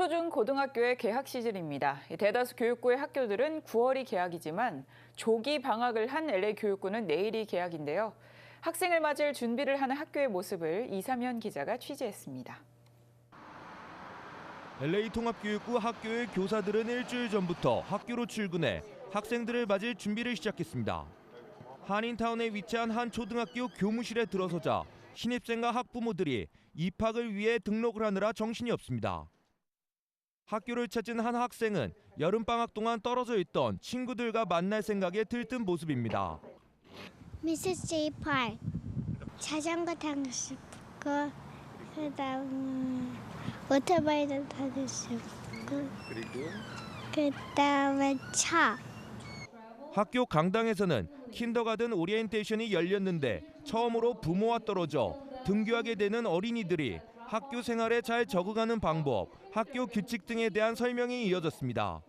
초중 고등학교의 개학 시즌입니다. 대다수 교육부의 학교들은 9월이 개학이지만 조기 방학을 한 LA 교육부는 내일이 개학인데요. 학생을 맞을 준비를 하는 학교의 모습을 이사면 기자가 취재했습니다. LA 통합교육부 학교의 교사들은 일주일 전부터 학교로 출근해 학생들을 맞을 준비를 시작했습니다. 한인타운에 위치한 한 초등학교 교무실에 들어서자 신입생과 학부모들이 입학을 위해 등록을 하느라 정신이 없습니다. 학교를 찾은 한 학생은 여름방학 동안 떨어져 있던 친구들과 만날 생각에 들뜬 모습입니다. 미스 제이 파크 자전거 타고 싶고 그다음에 오토바이도 타고 싶고. 그리고? 그다음에 차. 학교 강당에서는 킨더가든 오리엔테이션이 열렸는데 처음으로 부모와 떨어져 등교하게 되는 어린이들이 학교 생활에 잘 적응하는 방법, 학교 규칙 등에 대한 설명이 이어졌습니다.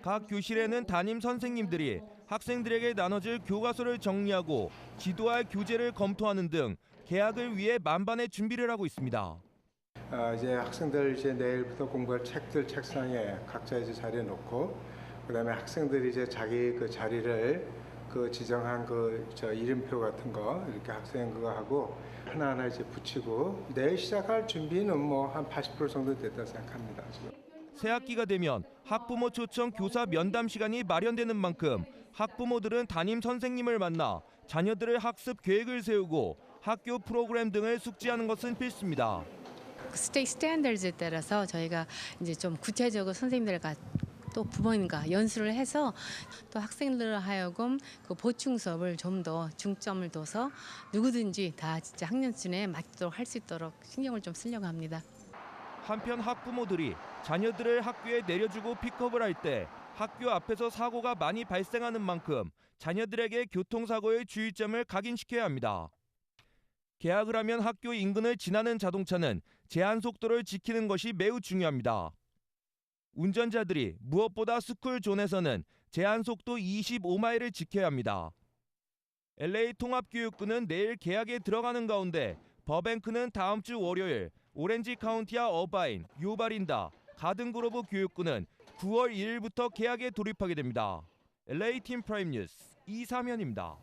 각 교실에는 담임 선생님들이 학생들에게 나눠질 교과서를 정리하고 지도할 교재를 검토하는 등 개학을 위해 만반의 준비를 하고 있습니다. 아, 이제 학생들 이제 내일부터 공부할 책들 책상에 각자 이제 자리에 놓고 그다음에 학생들이 이제 자기 그 자리를 그 지정한 그 저 이름표 같은 거 이렇게 학생 그거 하고 하나하나 이제 붙이고 내일 시작할 준비는 뭐 한 80% 정도 됐다 생각합니다. 지금. 새 학기가 되면 학부모 초청 교사 면담 시간이 마련되는 만큼 학부모들은 담임 선생님을 만나 자녀들의 학습 계획을 세우고 학교 프로그램 등을 숙지하는 것은 필수입니다. 스테이 스탠더즈에 따라서 저희가 이제 좀 구체적으로 선생님들과 또 부모님과 연수를 해서 또 학생들을 하여금 그 보충 수업을 좀 더 중점을 둬서 누구든지 다 진짜 학년 순에 맞도록 할 수 있도록 신경을 좀 쓰려고 합니다. 한편 학부모들이 자녀들을 학교에 내려주고 픽업을 할 때 학교 앞에서 사고가 많이 발생하는 만큼 자녀들에게 교통사고의 주의점을 각인시켜야 합니다. 계약을 하면 학교 인근을 지나는 자동차는 제한 속도를 지키는 것이 매우 중요합니다. 운전자들이 무엇보다 스쿨존에서는 제한 속도 25마일을 지켜야 합니다. LA 통합교육부는 내일 계약에 들어가는 가운데 버뱅크는 다음 주 월요일, 오렌지 카운티와 어바인, 요바린다, 가든그로브 교육부는 9월 1일부터 계약에 돌입하게 됩니다. LA 팀 프라임 뉴스 이사면입니다.